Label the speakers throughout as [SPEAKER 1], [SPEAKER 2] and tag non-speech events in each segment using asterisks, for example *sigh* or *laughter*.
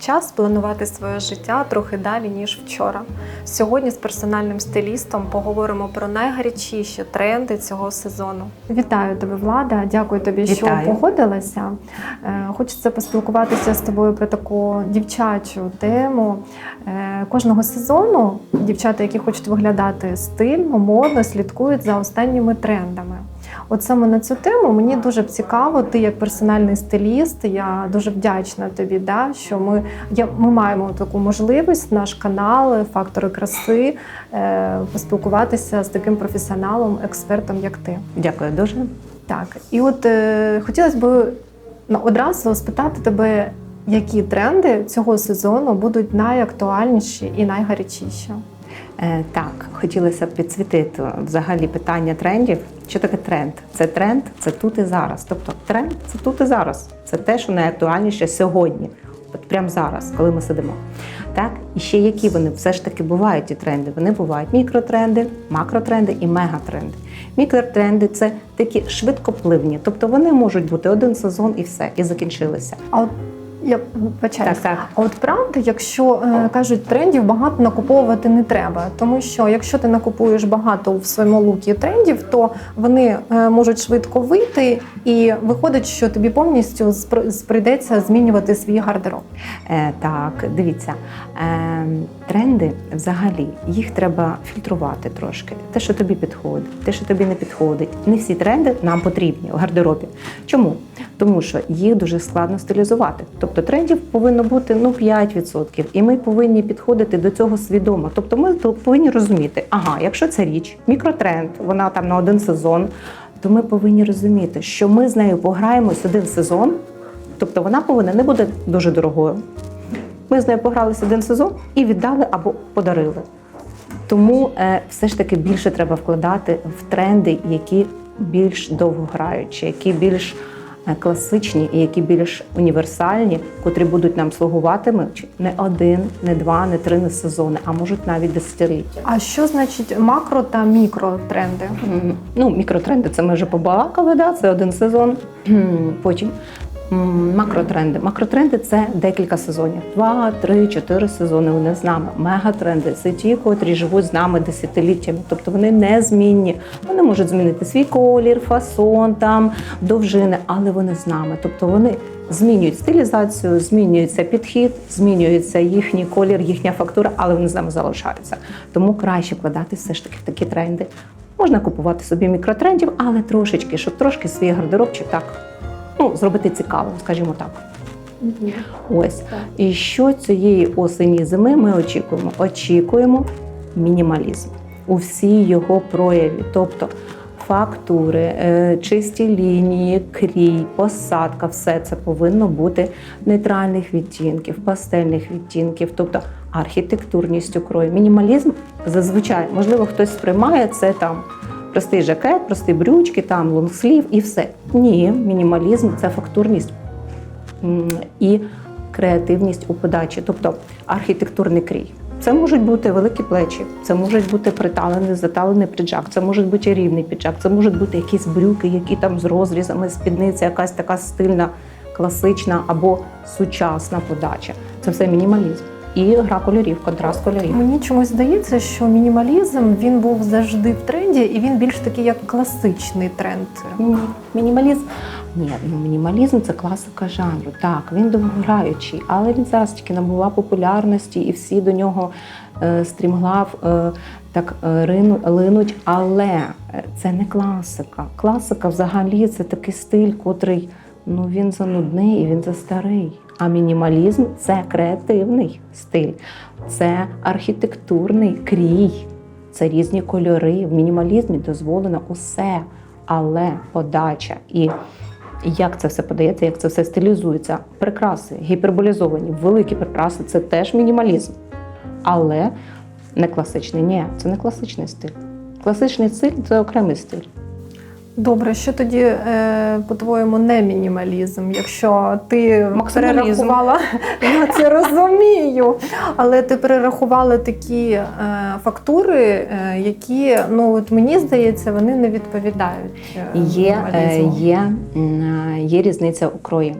[SPEAKER 1] Час планувати своє життя трохи далі ніж вчора. Сьогодні з персональним стилістом поговоримо про найгарячіші тренди цього сезону. Вітаю тебе, Влада. Дякую тобі, що погодилася. Е, Хочеться поспілкуватися з тобою про таку дівчачу тему. Е, Кожного сезону дівчата, які хочуть виглядати стильно, модно, слідкують за останніми трендами. От саме на цю тему мені дуже цікаво. Ти як персональний стиліст, я дуже вдячна тобі, да, що ми, я, ми маємо таку можливість, наш канал, фактори краси, е, поспілкуватися з таким професіоналом, експертом, як ти.
[SPEAKER 2] Дякую дуже.
[SPEAKER 1] Так, і от е, хотілося б ну, одразу спитати тебе, які тренди цього сезону будуть найактуальніші і найгарячіші.
[SPEAKER 2] Е, так, хотілося б підсвітити взагалі питання трендів. Що таке тренд? Це тренд, це тут і зараз. Тобто тренд це тут і зараз. Це те, що найактуальніше сьогодні, от прямо зараз, коли ми сидимо. Так, і ще які вони все ж таки бувають ті тренди? Вони бувають мікротренди, макротренди і мегатренди. Мікротренди це такі швидкопливні, тобто вони можуть бути один сезон і все, і закінчилися.
[SPEAKER 1] А от я вибачаюсь.
[SPEAKER 2] Так, так.
[SPEAKER 1] А от правда, якщо е, кажуть, трендів багато накуповувати не треба, тому що якщо ти накупуєш багато в своєму лукі трендів, то вони е, можуть швидко вийти, і виходить, що тобі повністю прийдеться змінювати свій гардероб.
[SPEAKER 2] Е, так, дивіться, тренди взагалі їх треба фільтрувати трошки. Те, що тобі підходить, те, що тобі не підходить. Не всі тренди нам потрібні в гардеробі. Чому? Тому що їх дуже складно стилізувати. Тобто трендів повинно бути ну 5%, і ми повинні підходити до цього свідомо. Тобто ми повинні розуміти, ага, якщо це річ, мікротренд, вона там на один сезон, то ми повинні розуміти, що ми з нею пограємось один сезон. Тобто вона повинна не буде дуже дорогою. Ми з нею погралися один сезон і віддали або подарили. Тому е, все ж таки більше треба вкладати в тренди, які більш довгограючі, які більш е, класичні і які більш універсальні, котрі будуть нам слугуватимуть не один, не два, не три не сезони, а можуть навіть десятиліття.
[SPEAKER 1] А що значить макро та мікротренди?
[SPEAKER 2] Ну, мікротренди це ми вже побалакали, да? це один сезон. Потім макротренди. Макротренди це декілька сезонів. Два, три, чотири сезони вони з нами. Мегатренди це ті, котрі живуть з нами десятиліттями. Тобто вони незмінні. Вони можуть змінити свій колір, фасон, там, довжини, але вони з нами. Тобто вони змінюють стилізацію, змінюється підхід, змінюється їхній колір, їхня фактура, але вони з нами залишаються. Тому краще вкладати все ж таки в такі тренди. Можна купувати собі мікротрендів, але трошечки, щоб трошки свій гардеробчик так ну, зробити цікавим, скажімо так. Ось. І що цієї осені зими ми очікуємо? Очікуємо мінімалізм у всій його прояві. Тобто фактури, е, чисті лінії, крій, посадка, все це повинно бути нейтральних відтінків, пастельних відтінків, тобто архітектурність у крою. Мінімалізм зазвичай, можливо, хтось сприймає це там. Простий жакет, прості брючки, там лонгслів і все. Ні, мінімалізм це фактурність і креативність у подачі, тобто архітектурний крій. Це можуть бути великі плечі, це можуть бути приталений, заталений піджак, це може бути рівний піджак, це можуть бути якісь брюки, які там з розрізами, спідниця, якась така стильна, класична або сучасна подача. Це все мінімалізм. І гра кольорів, контраст кольорів.
[SPEAKER 1] Мені чомусь здається, що мінімалізм він був завжди в тренді, і він більш такий як класичний тренд.
[SPEAKER 2] Ні, мінімалізм. Ні, ну мінімалізм це класика жанру. Так, він довгограючий, але він зараз тільки набула популярності, і всі до нього е, стрімглав е, так е, рину, линуть. Але е, це не класика. Класика взагалі це такий стиль, котрий ну він занудний і він застарий. А мінімалізм це креативний стиль, це архітектурний крій, це різні кольори. В мінімалізмі дозволено усе, але подача і як це все подається, як це все стилізується. Прикраси, гіперболізовані, великі прикраси це теж мінімалізм. Але не класичний. Ні, це не класичний стиль. Класичний стиль це окремий стиль.
[SPEAKER 1] Добре, що тоді, е, по-твоєму, не мінімалізм? Якщо ти перерахувала, *laughs* я це розумію. Але ти перерахувала такі е, фактури, е, які, ну от мені здається, вони не відповідають. е,
[SPEAKER 2] Є, е, є, є різниця у крої.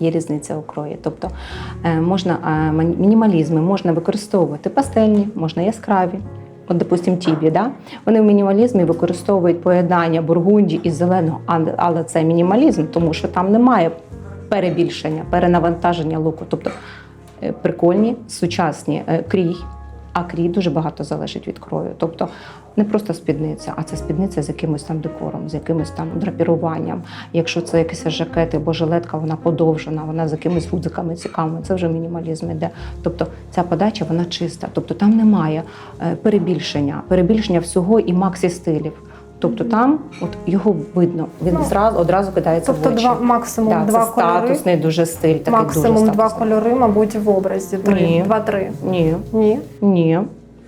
[SPEAKER 2] Є різниця у крої. Тобто е, можна мінімалізми можна використовувати пастельні, можна яскраві. От, допустим, тібі, да? вони в мінімалізмі використовують поєднання бургунді і зеленого, але- це мінімалізм, тому що там немає перебільшення, перенавантаження луку. Тобто е, прикольні, сучасні е, крій, а крій дуже багато залежить від крою. Тобто не просто спідниця, а це спідниця з якимось там декором, з якимось там драпіруванням. Якщо це якийсь жакет або жилетка, вона подовжена, вона з якимись гудзиками цікавими, це вже мінімалізм іде. Тобто ця подача вона чиста. Тобто там немає е, перебільшення, перебільшення всього і максі стилів. Тобто там от його видно, він
[SPEAKER 1] Ну,
[SPEAKER 2] зразу одразу кидається
[SPEAKER 1] Тобто
[SPEAKER 2] в очі.
[SPEAKER 1] два максимум
[SPEAKER 2] Да,
[SPEAKER 1] два
[SPEAKER 2] це
[SPEAKER 1] кольори.
[SPEAKER 2] статусний дуже стиль, такий
[SPEAKER 1] Максимум
[SPEAKER 2] дуже
[SPEAKER 1] два кольори, мабуть, в образі. Три,
[SPEAKER 2] Ні.
[SPEAKER 1] два-три.
[SPEAKER 2] Ні,
[SPEAKER 1] Ні.
[SPEAKER 2] ні.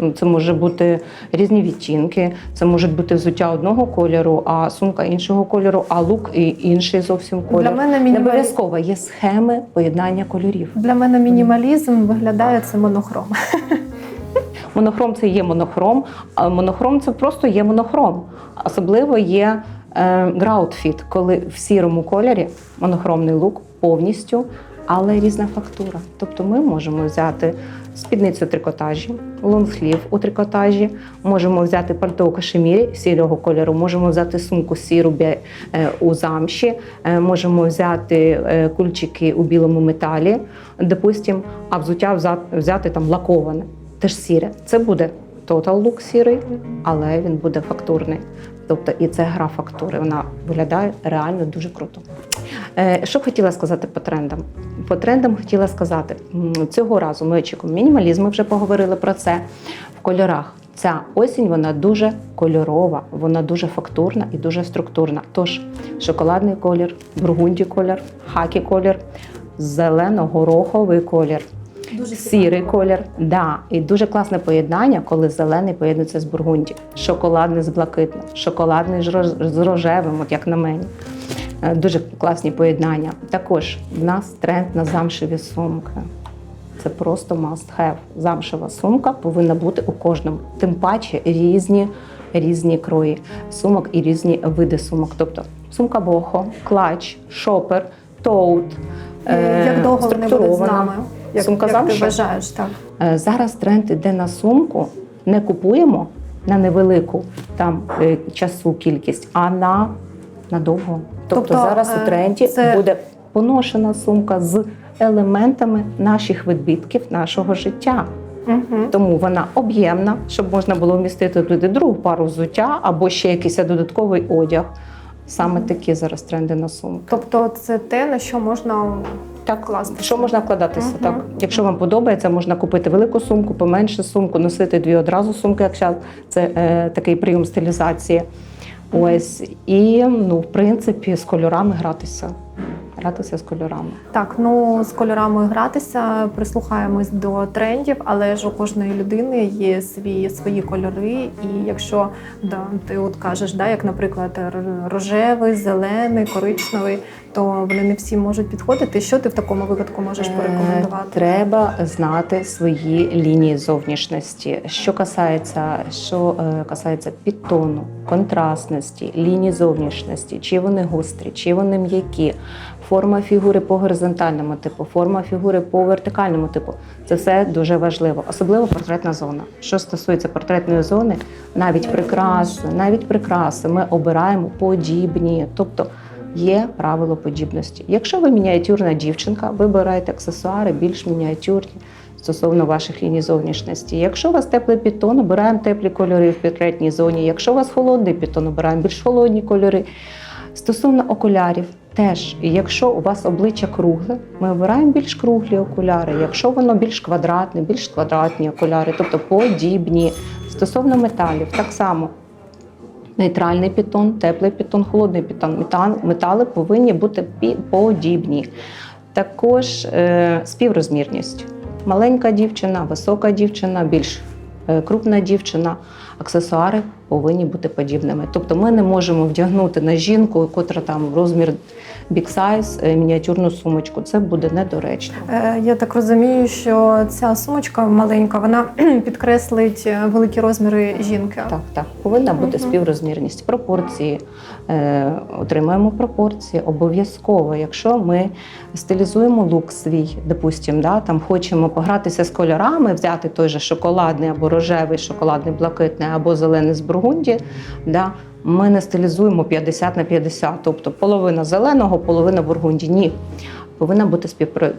[SPEAKER 2] Ну, Це може бути різні відтінки, це може бути взуття одного кольору, а сумка іншого кольору, а лук і інший зовсім кольор.
[SPEAKER 1] Для мене
[SPEAKER 2] Не обов'язково є схеми поєднання кольорів.
[SPEAKER 1] Для мене мінімалізм виглядає це монохром. *laughs*
[SPEAKER 2] Монохром це є монохром, а монохром це просто є монохром. Особливо є е, граутфіт, коли в сірому кольорі монохромний лук повністю, але різна фактура. Тобто ми можемо взяти спідницю трикотажі, лонгслів у трикотажі, можемо взяти пальто у кашемірі сірого кольору, можемо взяти сумку сіру е, у замші, е, можемо взяти е, кульчики у білому металі, допустим, а взуття взяти там лаковане теж сіре. Це буде total look сірий, але він буде фактурний. Тобто і це гра фактури. Вона виглядає реально дуже круто. Е, Що б хотіла сказати по трендам? По трендам хотіла сказати, цього разу ми очікуємо мінімалізм, ми вже поговорили про це в кольорах. Ця осінь вона дуже кольорова, вона дуже фактурна і дуже структурна. Тож шоколадний колір, бургунді колір, хакі колір, зелено-гороховий колір.
[SPEAKER 1] Дуже
[SPEAKER 2] Сірий колір, да, і дуже класне поєднання, коли зелений поєднується з бургунді, шоколадний з блакитним, шоколадний з рожевим, от як на мені. Е, Дуже класні поєднання. Також в нас тренд на замшеві сумки. Це просто must have. Замшева сумка повинна бути у кожному. Тим паче різні, різні крої сумок і різні види сумок. Тобто сумка бохо, клач, шопер, тоут. е,
[SPEAKER 1] Як довго вони будуть з нами? Як,
[SPEAKER 2] Сумка
[SPEAKER 1] як ти вважаєш, так?
[SPEAKER 2] Е, Зараз тренд іде на сумку. Не купуємо на невелику там е, часу кількість, а на надовго. Тобто,
[SPEAKER 1] Тобто,
[SPEAKER 2] зараз
[SPEAKER 1] е,
[SPEAKER 2] у тренді
[SPEAKER 1] це-
[SPEAKER 2] буде поношена сумка з елементами наших відбитків нашого життя.
[SPEAKER 1] Угу.
[SPEAKER 2] Тому вона об'ємна, щоб можна було вмістити туди другу пару взуття або ще якийсь додатковий одяг. Саме такі зараз тренди на сумки.
[SPEAKER 1] Тобто це те, на що можна
[SPEAKER 2] Так,
[SPEAKER 1] Класно.
[SPEAKER 2] що можна вкладатися?
[SPEAKER 1] Угу.
[SPEAKER 2] Так, якщо вам подобається, можна купити велику сумку, поменше сумку, носити дві одразу сумки, якщо це е, такий прийом стилізації. Ось і ну, в принципі, з кольорами гратися. Гратися з кольорами.
[SPEAKER 1] Так, ну з кольорами гратися, прислухаємось до трендів, але ж у кожної людини є свої свої кольори. І якщо да, ти от кажеш, да, як, наприклад, рожевий, зелений, коричневий, то вони не всі можуть підходити. Що ти в такому випадку можеш
[SPEAKER 2] Е,
[SPEAKER 1] порекомендувати?
[SPEAKER 2] Треба знати свої лінії зовнішності. Що касається, що е, касається підтону, контрастності, лінії зовнішності, чи вони гострі, чи вони м'які, форма фігури по горизонтальному типу, форма фігури по вертикальному типу. Це все дуже важливо, особливо портретна зона. Що стосується портретної зони, навіть прикраси, навіть прикраси ми обираємо подібні, тобто. Є правило подібності. Якщо ви мініатюрна дівчинка, ви обираєте аксесуари більш мініатюрні стосовно ваших ліній зовнішності. Якщо у вас теплий підтон, обираємо теплі кольори в портретній зоні. Якщо у вас холодний підтон, обираємо більш холодні кольори. Стосовно окулярів, теж, якщо у вас обличчя кругле, ми обираємо більш круглі окуляри. Якщо воно більш квадратне, більш квадратні окуляри, тобто подібні. Стосовно металів, так само. Нейтральний підтон, теплий підтон, холодний підтон. Метали повинні бути подібні. Також е, співрозмірність. Маленька дівчина, висока дівчина, більш е, крупна дівчина. Аксесуари повинні бути подібними. Тобто ми не можемо вдягнути на жінку, котра там розмір big size, е, мініатюрну сумочку. Це буде недоречно.
[SPEAKER 1] Е, Я так розумію, що ця сумочка маленька, вона *clears throat* підкреслить е, великі розміри жінки.
[SPEAKER 2] Так, так, повинна бути
[SPEAKER 1] Мгм.
[SPEAKER 2] співрозмірність. Пропорції е, отримаємо пропорції обов'язково. Якщо ми стилізуємо лук свій, допустимо, да, там хочемо погратися з кольорами, взяти той же шоколадний або рожевий, шоколадний, блакитний або зелений з бургунді, да, ми не стилізуємо 50 на 50, тобто половина зеленого, половина бургунді. Ні. Повинна бути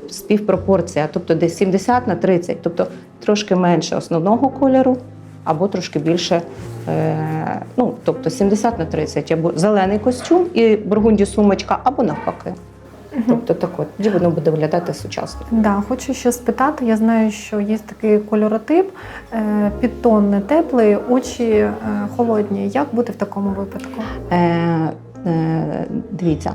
[SPEAKER 2] співпропорція, тобто десь 70 на 30, тобто трошки менше основного кольору, або трошки більше, е, ну тобто 70 на 30, або зелений костюм і бургунді сумочка, або навпаки. Тобто так от, тоді воно буде виглядати сучасно.
[SPEAKER 1] Да, хочу ще спитати. Я знаю, що є такий кольоротип, е, підтон не теплий, очі е, холодні. Як бути в такому випадку?
[SPEAKER 2] Е, е, дивіться,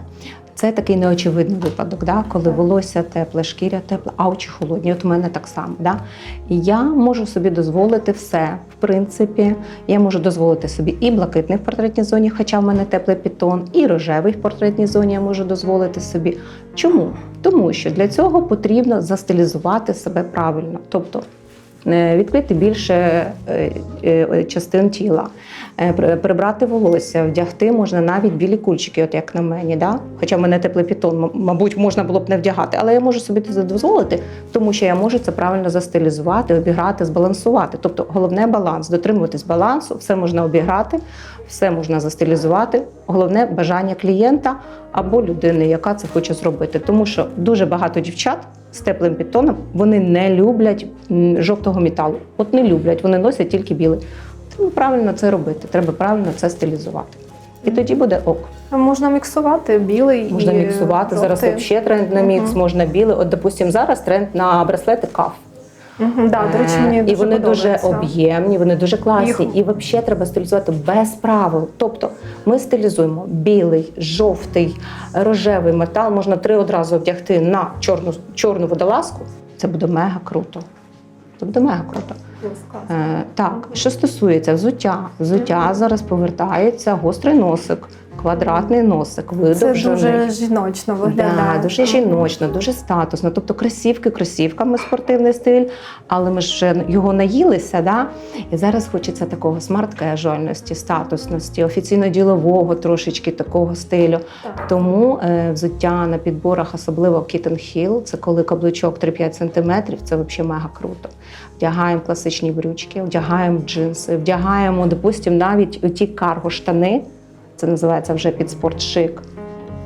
[SPEAKER 2] це такий неочевидний випадок, да? коли волосся тепле, шкіря тепла, а очі холодні. От у мене так само. Да? Я можу собі дозволити все. В принципі, я можу дозволити собі і блакитний в портретній зоні, хоча в мене теплий підтон, і рожевий в портретній зоні я можу дозволити собі. Чому? Тому що для цього потрібно застилізувати себе правильно. Тобто відкрити більше е, е, частин тіла, е, прибрати волосся, вдягти можна навіть білі кульчики, от як на мені. Да? Хоча в мене теплий пітон, мабуть, можна було б не вдягати, але я можу собі це дозволити, тому що я можу це правильно застилізувати, обіграти, збалансувати. Тобто головне баланс, дотримуватись балансу, все можна обіграти, все можна застилізувати. Головне бажання клієнта або людини, яка це хоче зробити. Тому що дуже багато дівчат з теплим підтоном вони не люблять жовтого металу. От не люблять, вони носять тільки білий. Треба правильно це робити, треба правильно це стилізувати. І тоді буде ок.
[SPEAKER 1] Можна міксувати білий
[SPEAKER 2] Можна
[SPEAKER 1] і
[SPEAKER 2] міксувати. Зараз
[SPEAKER 1] жовтий.
[SPEAKER 2] взагалі тренд на мікс,
[SPEAKER 1] Мгм.
[SPEAKER 2] можна білий. От, допустимо, зараз тренд на браслети каф.
[SPEAKER 1] Мгм, да, до речі, мені
[SPEAKER 2] Е,
[SPEAKER 1] дуже
[SPEAKER 2] і вони дуже об'ємні, вони дуже класні.
[SPEAKER 1] Їх-
[SPEAKER 2] І взагалі треба стилізувати без правил. Тобто ми стилізуємо білий, жовтий, рожевий метал. Можна три одразу вдягти на чорну, чорну водолазку. Це буде мега круто. Це буде мега круто. Е, так, що стосується взуття, взуття зараз повертається гострий носик, квадратний носик,
[SPEAKER 1] Це дуже жіночно виглядає.
[SPEAKER 2] Да, дуже жіночно, дуже статусно. Тобто кросівки кросівками спортивний стиль, але ми ж його наїлися. Да? І зараз хочеться такого смарт-кежуальності, статусності, офіційно-ділового трошечки такого стилю.
[SPEAKER 1] Так.
[SPEAKER 2] Тому е, взуття на підборах, особливо Kitten Heel, це коли каблучок 3-5 см, це взагалі мега круто. Вдягаємо класичні брючки, вдягаємо джинси, вдягаємо, допустимо, навіть ті карго-штани. Це називається вже під спортшик.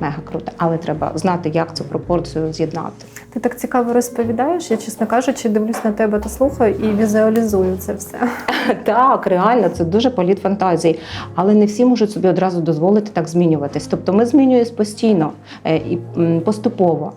[SPEAKER 2] Мега круто. Але треба знати, як цю пропорцію з'єднати.
[SPEAKER 1] Ти так цікаво розповідаєш. Я, чесно кажучи, дивлюсь на тебе та слухаю і візуалізую це все. *laughs*
[SPEAKER 2] Так, реально, це дуже політ фантазії. Але не всі можуть собі одразу дозволити так змінюватись. Тобто ми змінюємось постійно е, і поступово.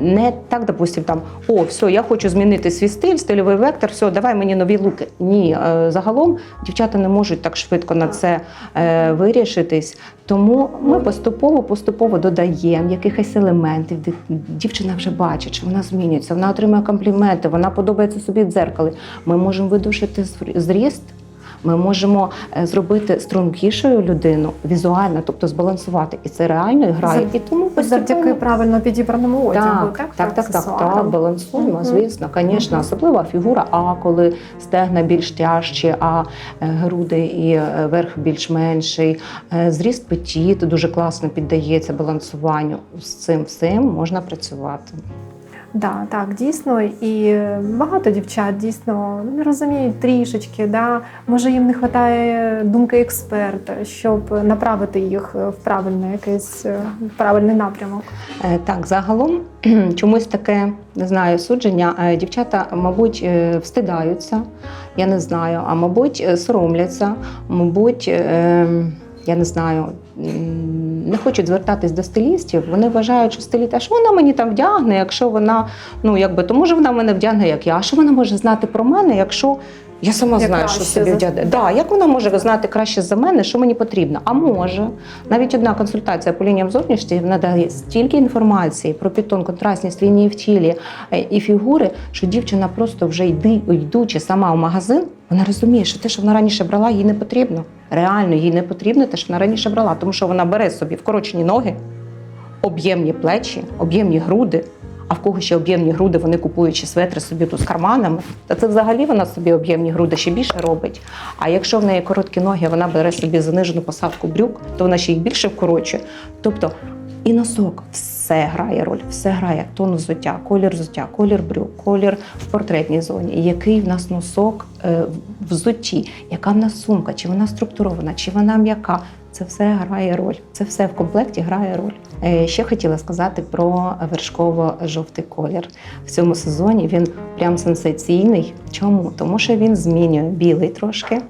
[SPEAKER 2] Не так, допустим, там о, все, я хочу змінити свій стиль, стильовий вектор, все, давай мені нові луки. Ні, е, загалом дівчата не можуть так швидко на це е, вирішитись. Тому ми поступово, поступово додаємо якихось елементів. Дівчина вже бачить, що вона змінюється, вона отримує компліменти, вона подобається собі в дзеркалі. Ми можемо видушити зріст. Ми можемо е, зробити стрункішою людину візуально, ну, збалансувати. І це реально грає.
[SPEAKER 1] Зав-
[SPEAKER 2] І тому
[SPEAKER 1] Завдяки правильно підібраному одягу.
[SPEAKER 2] так,
[SPEAKER 1] Так,
[SPEAKER 2] так, так, так, балансуємо, звісно, звісно.
[SPEAKER 1] Мгм.
[SPEAKER 2] Особливо фігура А, коли стегна більш тяжчі, а е, груди і е, верх більш менший. Зріст петіт дуже класно піддається балансуванню. З цим всім можна працювати.
[SPEAKER 1] Да, так, дійсно, і багато дівчат дійсно не розуміють трішечки. Да? Може, їм не вистачає думки експерта, щоб направити їх в правильний якийсь е, в правильний напрямок.
[SPEAKER 2] Е, Так, загалом чомусь таке не знаю судження. Е, Дівчата, мабуть, е, встидаються, я не знаю, а мабуть, е, соромляться, мабуть, е, я не знаю. Не хочуть звертатись до стилістів. Вони вважають, що стиліст, а що вона мені там вдягне, якщо вона, ну якби, то може вона мене вдягне, як я. А що вона може знати про мене, якщо я сама
[SPEAKER 1] Я
[SPEAKER 2] знаю, що собі
[SPEAKER 1] за-
[SPEAKER 2] вдягне. Да, як вона може знати краще за мене, що мені потрібно? А може, навіть одна консультація по лініям зовнішності вона дає стільки інформації про підтон, контрастність лінії в тілі е, і фігури, що дівчина просто вже йди, йдучи сама в магазин, вона розуміє, що те, що вона раніше брала, їй не потрібно. Реально їй не потрібно те, що вона раніше брала, тому що вона бере собі вкорочені ноги, об'ємні плечі, об'ємні груди. А в кого ще об'ємні груди, вони купуючи светри собі тут з карманами. Та це взагалі вона собі об'ємні груди ще більше робить. А якщо в неї короткі ноги, вона бере собі занижену посадку брюк, то вона ще їх більше вкорочує. Тобто і носок все грає роль, все грає тон взуття, колір взуття, колір брюк, колір в портретній зоні. Який в нас носок е, в взутті, яка в нас сумка, чи вона структурована, чи вона м'яка. Це все грає роль. Це все в комплекті грає роль. Е, Ще хотіла сказати про вершково-жовтий колір. В цьому сезоні він прям сенсаційний. Чому? Тому що він змінює білий трошки.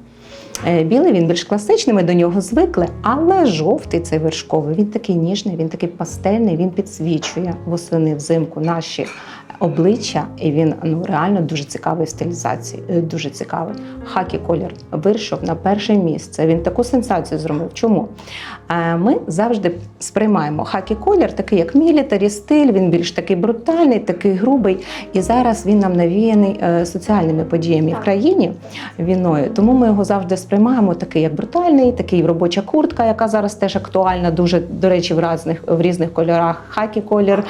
[SPEAKER 2] Е, Білий він більш класичний, ми до нього звикли, але жовтий цей вершковий, він такий ніжний, він такий пастельний, він підсвічує восени взимку наші обличчя, і він ну реально дуже цікавий в стилізації. е, Дуже цікавий. Хакі колір вийшов на перше місце. Він таку сенсацію зробив. Чому? Е, Ми завжди сприймаємо хакі колір, такий як мілітарі стиль. Він більш такий брутальний, такий грубий. І зараз він нам навіяний е, соціальними подіями в країні війною. Тому ми його завжди сприймаємо такий, як брутальний, такий робоча куртка, яка зараз теж актуальна, дуже до речі, в різних в різних кольорах. Хакі колір,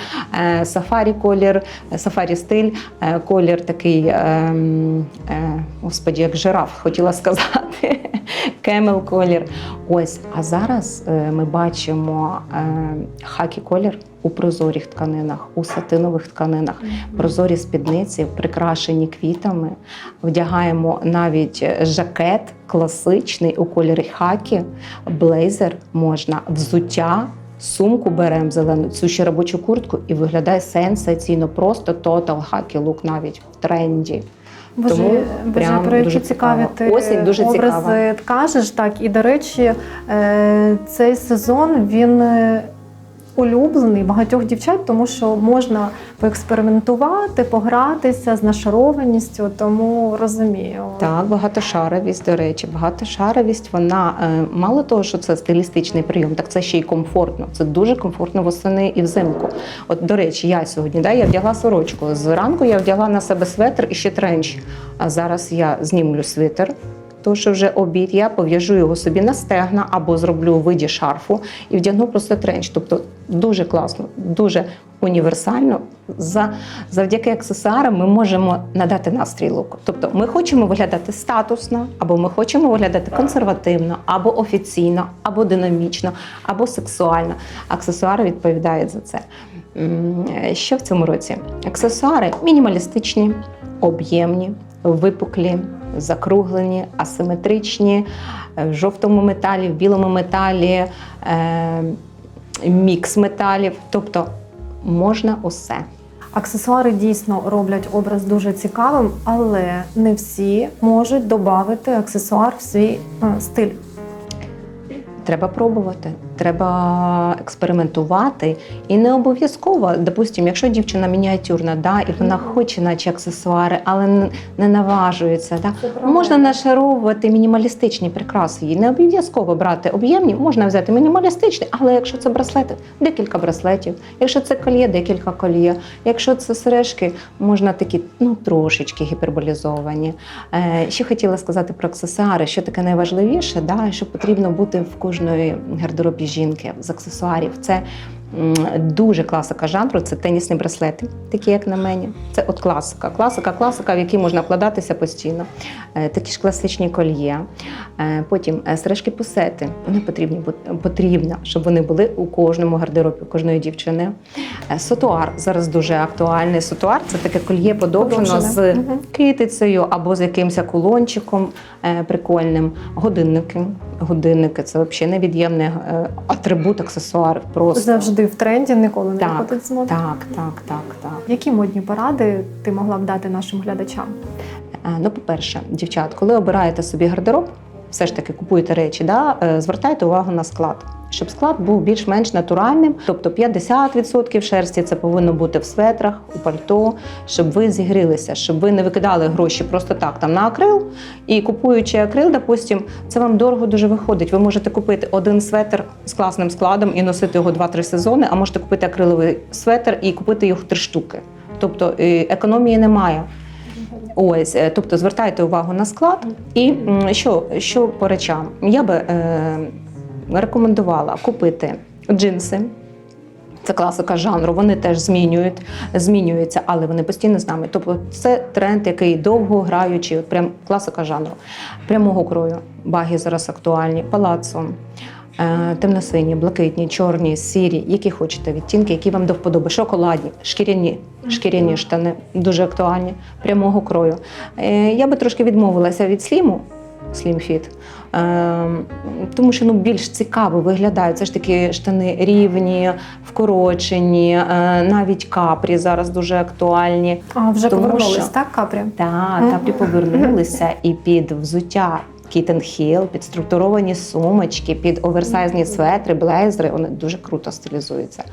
[SPEAKER 2] сафарі колір, сафарі стиль, е, колір такий, е, е, господі, як жираф, хотіла сказати. *laughs* Кемел колір. Ось, а зараз ми бачимо хакі колір у прозорих тканинах, у сатинових тканинах прозорі спідниці, прикрашені квітами. Вдягаємо навіть жакет класичний у кольорі хакі, блейзер можна, взуття. Сумку беремо зелену, цю ще робочу куртку і виглядає сенсаційно, просто тотал хакі лук навіть в тренді.
[SPEAKER 1] Боже,
[SPEAKER 2] Тому
[SPEAKER 1] Боже, про які цікаві ти
[SPEAKER 2] Осінь дуже
[SPEAKER 1] образи
[SPEAKER 2] цікава.
[SPEAKER 1] кажеш. Так, і до речі, е, цей сезон він е, улюблений багатьох дівчат, тому що можна поекспериментувати, погратися з нашарованістю, тому розумію.
[SPEAKER 2] Так, багатошаровість, до речі, багатошаровість, вона е, мало того, що це стилістичний прийом, так це ще й комфортно. Це дуже комфортно восени і взимку. От, до речі, я сьогодні да, я вдягла сорочку. Зранку я вдягла на себе светр і ще тренч. А зараз я знімлю свитер. То, що вже обід, я пов'яжу його собі на стегна або зроблю виді шарфу і вдягну просто тренч. Тобто дуже класно, дуже універсально. За, завдяки аксесуарам ми можемо надати настрій луку. Тобто ми хочемо виглядати статусно, або ми хочемо виглядати консервативно, або офіційно, або динамічно, або сексуально. Аксесуари відповідають за це. Що в цьому році? Аксесуари мінімалістичні, об'ємні, випуклі, закруглені, асиметричні, е, в жовтому металі, в білому металі, е, мікс металів. Тобто можна усе.
[SPEAKER 1] Аксесуари дійсно роблять образ дуже цікавим, але не всі можуть додати аксесуар в свій е, стиль.
[SPEAKER 2] Треба пробувати, треба експериментувати. І не обов'язково, допустимо, якщо дівчина мініатюрна, да, і вона хоче, наче аксесуари, але не наважується. Да, можна нашаровувати мінімалістичні прикраси. Їй не обов'язково брати об'ємні, можна взяти мінімалістичні, але якщо це браслети, декілька браслетів. Якщо це кольє, декілька кольє. Якщо це сережки, можна такі ну трошечки гіперболізовані. Е, ще хотіла сказати про аксесуари, що таке найважливіше, да, що потрібно бути в кожної гардеробі жінки з аксесуарів. Це дуже класика жанру, це тенісні браслети, такі як на мені. Це от класика. Класика, класика, в якій можна вкладатися постійно. Е, такі ж класичні кольє. Е, потім е, сережки пусети. Вони потрібні, потрібно, щоб вони були у кожному гардеробі, у кожної дівчини. Сотуар зараз дуже актуальний. Сотуар це таке кольє подовжено з китицею або з якимось кулончиком прикольним. Годинники. Годинники це взагалі невід'ємний атрибут аксесуарів. Просто
[SPEAKER 1] Завжди в тренді, ніколи не виходить з моди.
[SPEAKER 2] так, так, так, так.
[SPEAKER 1] Які модні поради ти могла б дати нашим глядачам?
[SPEAKER 2] Е, Ну, по-перше, дівчат, коли обираєте собі гардероб, все ж таки купуєте речі, да, е, звертайте увагу на склад. Щоб склад був більш-менш натуральним, тобто 50% шерсті це повинно бути в светрах, у пальто, щоб ви зігрілися, щоб ви не викидали гроші просто так там на акрил. І купуючи акрил, допустим, це вам дорого дуже виходить. Ви можете купити один светр з класним складом і носити його 2-3 сезони, а можете купити акриловий светр і купити його три штуки. Тобто е, економії немає. Ось, е, тобто звертайте увагу на склад. І що, що по речам? Я би е, рекомендувала купити джинси. Це класика жанру, вони теж змінюють, змінюються, але вони постійно з нами. Тобто це тренд, який довго граючий, от прям класика жанру. Прямого крою. Баги зараз актуальні, палацо, темно-сині, блакитні, чорні, сірі, які хочете відтінки, які вам до вподоби. Шоколадні, шкіряні, шкіряні штани дуже актуальні, прямого крою. Е, Я би трошки відмовилася від сліму. Slim Fit. Ем, тому що ну, більш цікаво виглядають. Це ж такі штани рівні, вкорочені, е, навіть капрі зараз дуже актуальні.
[SPEAKER 1] А вже
[SPEAKER 2] Тому
[SPEAKER 1] повернулись,
[SPEAKER 2] що-
[SPEAKER 1] так, капрі?
[SPEAKER 2] Так,
[SPEAKER 1] Мгм.
[SPEAKER 2] капрі повернулися і під взуття Hill, під структуровані сумочки, під оверсайзні светри, блейзери, вони дуже круто стилізуються.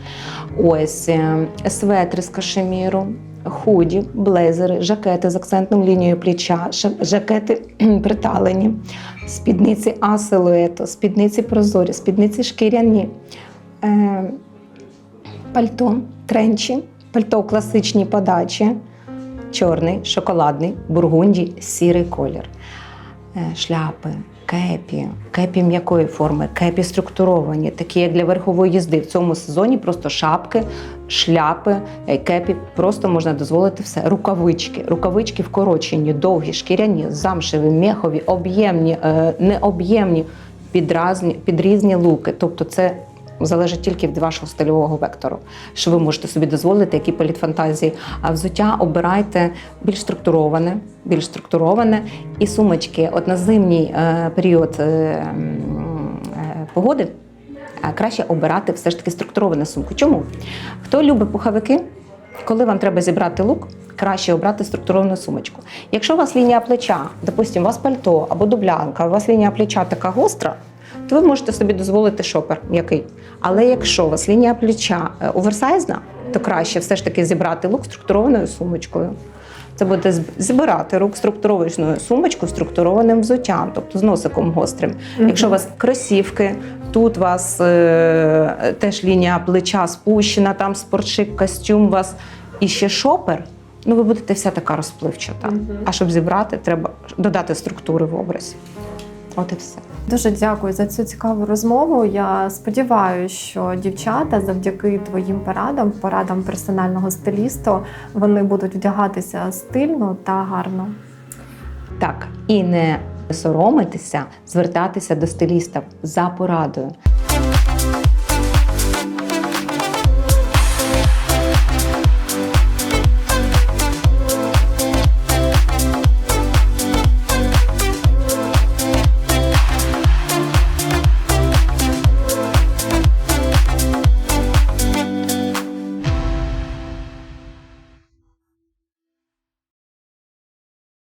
[SPEAKER 2] Ось е, светри з кашеміру, худі, блейзери, жакети з акцентною лінією плеча, жакети *clears throat* приталені, спідниці А силуету, спідниці прозорі, спідниці шкіряні. Е, пальто, тренчі, пальто в класичній подачі, чорний, шоколадний, бургунді, сірий колір. Е, Шляпи, кепі, кепі м'якої форми, кепі структуровані, такі як для верхової їзди. В цьому сезоні просто шапки, шляпи, е, кепі, просто можна дозволити все. Рукавички, рукавички вкорочені, довгі, шкіряні, замшеві, мехові, об'ємні, е, необ'ємні, під, підрізні під різні луки. Тобто це залежить тільки від вашого стильового вектору, що ви можете собі дозволити, які політ фантазії. А взуття обирайте більш структуроване, більш структуроване. І сумочки, от на зимній е, період е, е, погоди. Краще обирати все ж таки структуровану сумку. Чому? Хто любить пуховики, коли вам треба зібрати лук, краще обрати структуровану сумочку. Якщо у вас лінія плеча, допустимо, у вас пальто або дублянка, у вас лінія плеча така гостра, то ви можете собі дозволити шопер м'який. Але якщо у вас лінія плеча е, оверсайзна, то краще все ж таки зібрати лук структурованою сумочкою. Це буде зб- збирати рук структурованою сумочку структурованим взуттям, тобто з носиком гострим.
[SPEAKER 1] Мгм.
[SPEAKER 2] Якщо у вас кросівки, тут у вас е, теж лінія плеча спущена, там спортшик, костюм у вас і ще шопер, ну ви будете вся така розпливчата.
[SPEAKER 1] Мгм.
[SPEAKER 2] А щоб зібрати, треба додати структури в образі. От і все.
[SPEAKER 1] Дуже дякую за цю цікаву розмову. Я сподіваюся, що дівчата завдяки твоїм порадам, порадам персонального стилісту, вони будуть вдягатися стильно та гарно.
[SPEAKER 2] Так, і не соромитися, звертатися до стиліста за порадою.